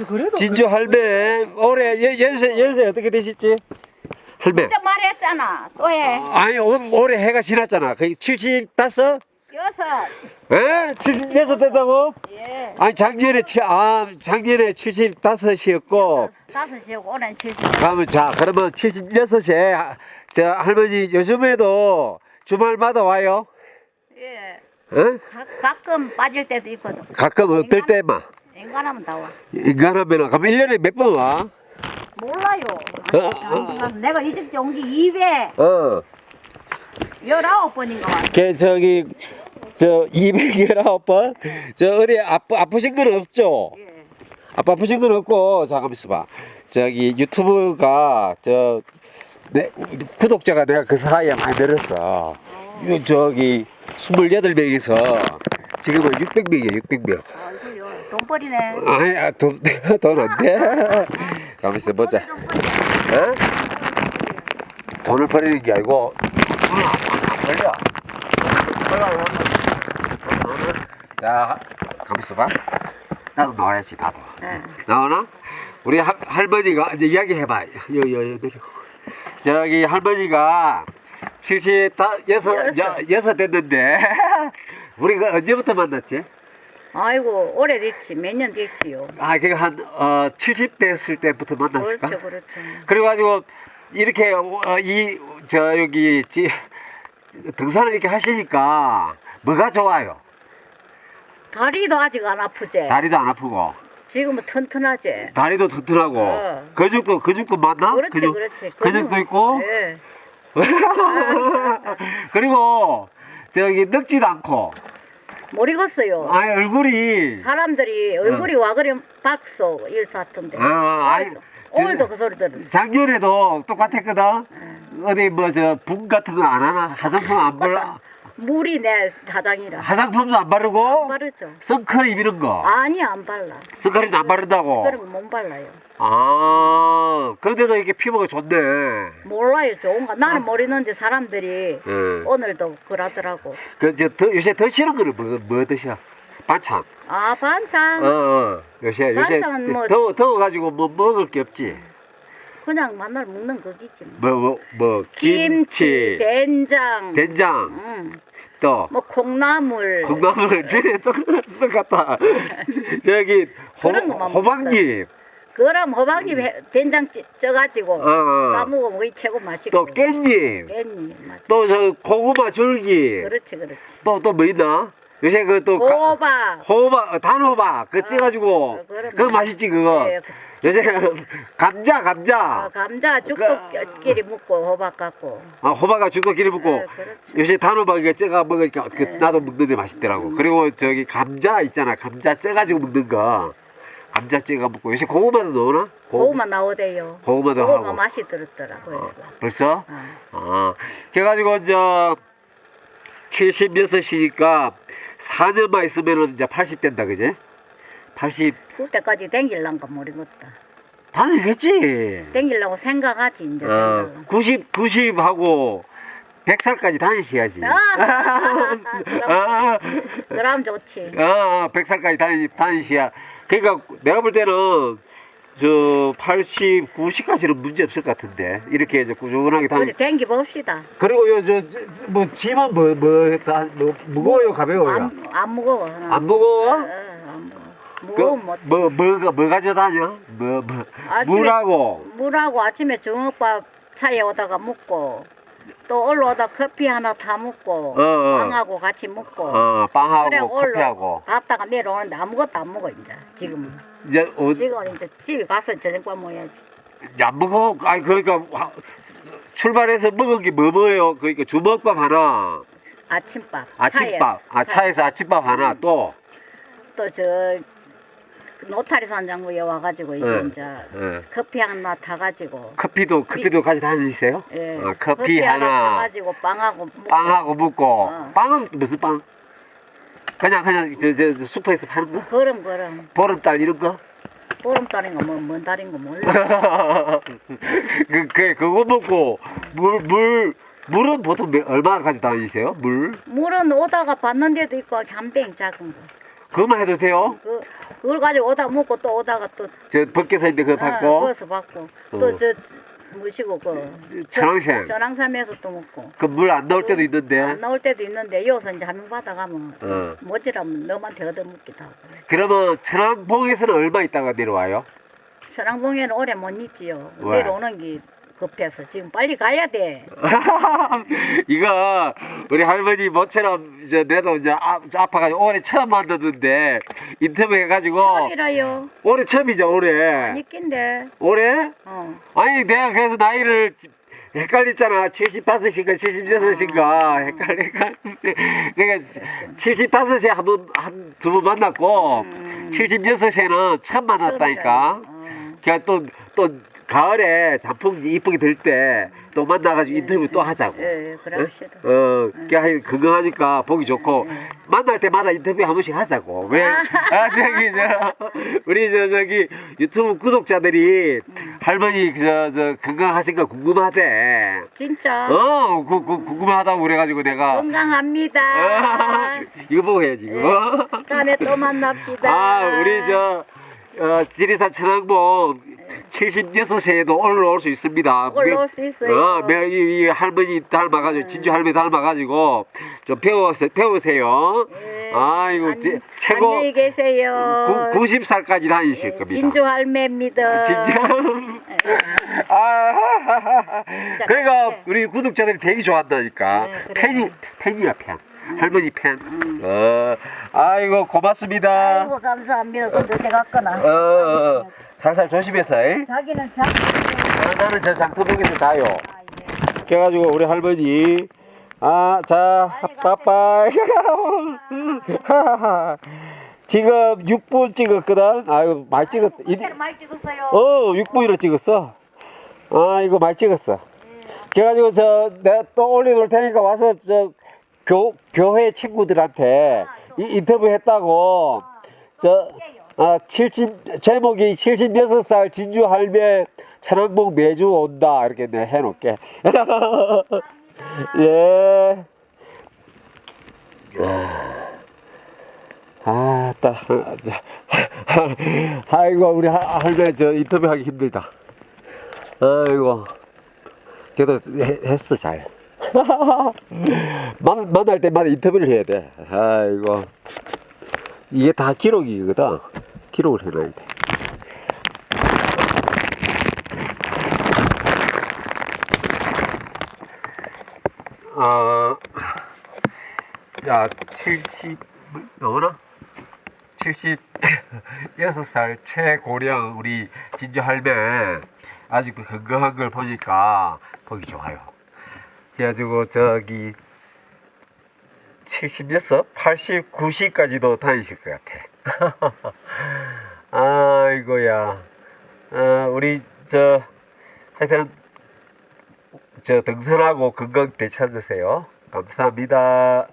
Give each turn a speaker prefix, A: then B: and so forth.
A: 가서 그래도
B: 진주 할매 올해 연- 연세 연세 어떻게 되셨지? 할매.
C: 진짜 말했잖아. 또 해.
B: 아니 올- 올해 해가 지났잖아. 거의 75?
C: 여섯.
B: 에? 76 된다고?
C: 예.
B: 아니 작년에 치- 아 작년에 75이었고
C: 다섯이고 올해는 칠십.
B: 그러면 자 그러면 76에 저 할머니 요즘에도 주말마다 와요?
C: 예.
B: 어?
C: 가, 가끔 빠질 때도 있거든.
B: 가끔 어떨 때만
C: 인간하면 다 와.
B: 인간하면 그럼 1년에 몇 번 와?
C: 몰라요.
B: 어, 어,
C: 내가 이집 온게 200,
B: 어.
C: 19번인가 와.
B: 걔 저기 저 219번 저 어디 아프 아프신 건 없죠?
C: 예.
B: 아빠 아프신 건 없고 잠깐만 있어봐 저기 유튜브가 저 내 구독자가 내가 그 사이에 많이 늘었어 요 저기 28명에서 지금은 600명이야 600명
C: 아이고요. 돈벌이네.
B: 아니 아, 돈, 돈 안 돼 가만 있어 보자 어? 돈을 버리는 게 아니고 벌려 자 가만 있어 봐 나도 나와야지 나도
C: 예.
B: 나오나? 우리 할, 할머니가 이제 이야기 해봐. 여여여 내리고. 저기 할머니가 70 다, 여섯 여, 여섯 됐는데 우리가 언제부터 만났지?
C: 아이고, 오래됐지. 몇 년 됐지요.
B: 아, 그게 한 어, 70 됐을 때부터 만났을까?
C: 그렇죠, 그렇죠.
B: 그래가지고 이렇게 어, 이저 여기 지, 등산을 이렇게 하시니까 뭐가 좋아요?
C: 다리도 아직 안 아프지?
B: 다리도 안 아프고
C: 지금은 튼튼하지?
B: 다리도 튼튼하고
C: 어.
B: 근육도 근육도 맞나?
C: 그렇지,
B: 근육,
C: 그렇지.
B: 근육도 있고
C: 예.
B: 그리고 저기 늙지도 않고
C: 모르겠어요.
B: 아니 얼굴이
C: 사람들이 얼굴이 와 그래 박소 일사던데.
B: 아, 아니,
C: 오늘도
B: 저-
C: 그 소리 들었어.
B: 작년에도 똑같았거든 어디 뭐저붕 같은 거 안 하나 화장품 안 바르
C: 물이 내 화장이라.
B: 화장품도
C: 안안
B: 바르고
C: 바르죠.
B: 선크림 이런 거
C: 아니 안 발라.
B: 선크림도 안 바른다고
C: 거못 발라요.
B: 아 그런데도 이게 피부가 좋네
C: 몰라요 좋은가.
B: 아.
C: 나는 모르는데 사람들이
B: 응.
C: 오늘도 그러더라고.
B: 그저 요새 더 싫은 거는 뭐, 뭐 드셔 반찬
C: 아 반찬
B: 어, 어. 요새 요새
C: 반찬 뭐-
B: 더워 더워 가지고 뭐 먹을 게 없지
C: 그냥 만날 먹는 거기지. 뭐.
B: 뭐 뭐 뭐
C: 김치,
B: 김치
C: 된장,
B: 된장
C: 응. 또뭐 콩나물.
B: 건강을 전에 똑같다. 저기 호,
C: 그런 것만
B: 호박잎,
C: 그럼 호박잎 해- 된장 찌- 쪄가지고
B: 어, 어.
C: 싸먹으면 그게 최고 맛있고.
B: 또 깻잎,
C: 깻잎 맞아.
B: 또 저 고구마 줄기,
C: 그렇지 그렇지.
B: 또 또 뭐 있나? 요새 그또
C: 호박.
B: 호박, 어, 단호박 그거 쪄가지고
C: 어, 그래,
B: 그거 맛있지 그거.
C: 예,
B: 요새 감자,
C: 어,
B: 감자,
C: 감자 죽도끼리 묻고 호박 갖고.
B: 아, 호박가 죽고 기름 붓고.
C: 예, 그렇지.
B: 요새 단호박 이거 쪄가 먹으니까 그
C: 네.
B: 나도 먹는데 맛있더라고. 그리고 저기 감자 있잖아. 감자 쪄가지고 먹는 거. 감자 쪄가 먹고 요새 고구마도 넣으나?
C: 고구 마 나오대요.
B: 고구마도
C: 고구마
B: 하고.
C: 맛이 들었더라. 그래서.
B: 어, 벌써?
C: 어.
B: 아, 그래가지고 저 76이니까 4년만 있으면은 이제 80 된다, 그지? 80
C: 그때까지 댕길란가 모르겠다.
B: 다니겠지.
C: 댕기려고 생각하지 이제
B: 어,
C: 생각은.
B: 90 90 하고 100살까지 다니셔야지.
C: 아,
B: 아,
C: 그럼 좋지.
B: 아, 100살까지 다니, 다니셔야. 그러니까 내가 볼 때는 저 80, 90까지는 문제 없을 것 같은데 이렇게 이제 꾸준하게 다니.
C: 우리 댕기 봅시다.
B: 그리고 요 저뭐 짐은 뭐뭐다 뭐, 무거워요, 가벼워요?
C: 안, 안 무거워. 하나.
B: 안 무거워?
C: 어, 안 무거워. 무거우면
B: 뭐뭐 뭐가 뭐 가져다녀? 뭐 뭐.
C: 아침에-
B: 물하고
C: 물하고 아침에 주먹밥 차에 오다가 먹고 또 올라오다 커피 하나 타 먹고
B: 어, 어.
C: 빵하고 같이 먹고
B: 어 빵하고
C: 그래
B: 커피하고
C: 갔다가 내려오는데 아무것도 안 먹어 이제 지금은
B: 이제 어,
C: 지금은 이제 집에 가서 저녁밥 먹어야지
B: 이제 안 먹어. 아니 그러니까 와- 출발해서 먹은 게 뭐 뭐예요? 그러니까 주먹밥 하나,
C: 아침밥
B: 아침밥, 아 차에서 아침밥 하나 또.
C: 또 저 노타리 산장구에 와가지고 이제
B: 예,
C: 이제
B: 예.
C: 커피 하나 타가지고
B: 커피도 커피도 같이 다니세요?
C: 예
B: 어, 커피, 하나,
C: 타가지고 빵하고 먹고
B: 빵하고 먹고
C: 어.
B: 빵은 무슨 빵? 그냥 그냥 저, 저, 저 슈퍼에서 파는 거?
C: 그럼 그럼
B: 보름달 이런 거?
C: 보름달인가 뭐뭔 달인가 몰라
B: 그, 그 그거 먹고 물 물 물 은 보통 몇- 얼마 가지고 다니세요? 물?
C: 물은 오다가 받는 데도 있고 한병 작은 거
B: 그것만 해도 돼요?
C: 그 그걸 가지고 오다 먹고 또 오다가 또
B: 저 벗겨서 있는 거
C: 아,
B: 받고
C: 거기서 받고
B: 어.
C: 또저 뭐시고 그
B: 천왕샘.
C: 전왕삼에서 또 먹고
B: 그 물 안 나올 때도 있는데
C: 안 나올 때도 있는데 여기서 이제 한 명 받아가면
B: 어.
C: 모지라면 너한테 얻어먹기도 하고
B: 그러면 천안봉에서는 얼마 있다가 내려와요?
C: 천왕봉에는 오래 못 있지요
B: 왜?
C: 내려오는 게 급해서 지금 빨리 가야 돼.
B: 이거 우리 할머니 모처럼 이제 내도 이제 아, 아파가지고 올해 처음 만났는데 인터뷰 해가지고
C: 처음이라요.
B: 올해 처음이죠 올해.
C: 있긴데.
B: 올해?
C: 어.
B: 아니 내가 그래서 나이를 헷갈렸잖아. 75인가 76인가 헷갈려 헷갈려 그러니까 75에 한번 한두 번 만났고
C: 음.
B: 76에는 처음 만났다니까.
C: 어.
B: 그냥 또또 가을에 단풍 이쁘게 될 때 또 만나가지고 인터뷰 또 하자고
C: 예, 그럽시다.
B: 어, 그냥 건강하니까 보기 좋고 만날 때마다 인터뷰 한 번씩 하자고. 왜? 아 저기 저 우리 저 저기 유튜브 구독자들이 할머니 저 저 건강하신가 궁금하대.
C: 진짜
B: 어, 그, 그 궁금하다고 그래가지고 내가
C: 건강합니다.
B: 아, 이거 보고 해야지 이거.
C: 다음에 또 만납시다.
B: 아 우리 저 어, 지리산 천왕봉 76세에도 올라올 수 있습니다.
C: 올라올 수 있어요.
B: 어, 매, 이, 이 할머니 닮아가지고 진주 할머니 닮아가지고 좀 배우세요. 배우세요.
C: 예.
B: 아이고 제, 최고
C: 안녕히 계세요.
B: 구, 90살까지 다니실
C: 예,
B: 겁니다.
C: 진주 할매입니다.
B: 진짜. 아, 그러니까
C: 네.
B: 우리 구독자들이 되게 좋아한다니까.
C: 네, 그래요.
B: 팬이 팬이야 팬. 할머니 팬. 어, 아이고 고맙습니다.
C: 아이고 감사합니다. 근데 내가 거나.
B: 어, 어, 어. 살살 조심해서. 잉?
C: 자기는 자.
B: 아, 나는 저 장터백에서 자요.
C: 아, 예.
B: 그래가지고 우리 할머니 아, 자, 빠빠이. 지금 6분 찍었거든. 아유, 많이 찍었. 이,
C: 많이 찍었어요.
B: 어, 6분이나 찍었어. 아, 이거 많이 찍었어. 그래가지고 저 내가 또 올려놓을 테니까 와서 저 교, 교회 친구들한테 이, 인터뷰 했다고 저 아, 70 제목이 76살 진주 할매 천왕봉 매주 온다 이렇게 내 해놓게 예. 아, 따, 아이고 우리 하- 할매 저 인터뷰하기 힘들다. 아이고, 그래도 해- 했어 잘. 만, 만날 때마다 인터뷰를 해야 돼. 아이고, 이게 다 기록이거든. 기록을 해놔야 돼. 어, 자, 70, 뭐나? 76살 최고령 우리 진주 할매 아직도 건강한 걸 보니까 보기 좋아요. 그래가지고 저기 76, 80, 90까지도 다니실 것 같아. 아이고야. 어, 우리 저 하여튼 저 등산하고 건강 되찾으세요. 감사합니다.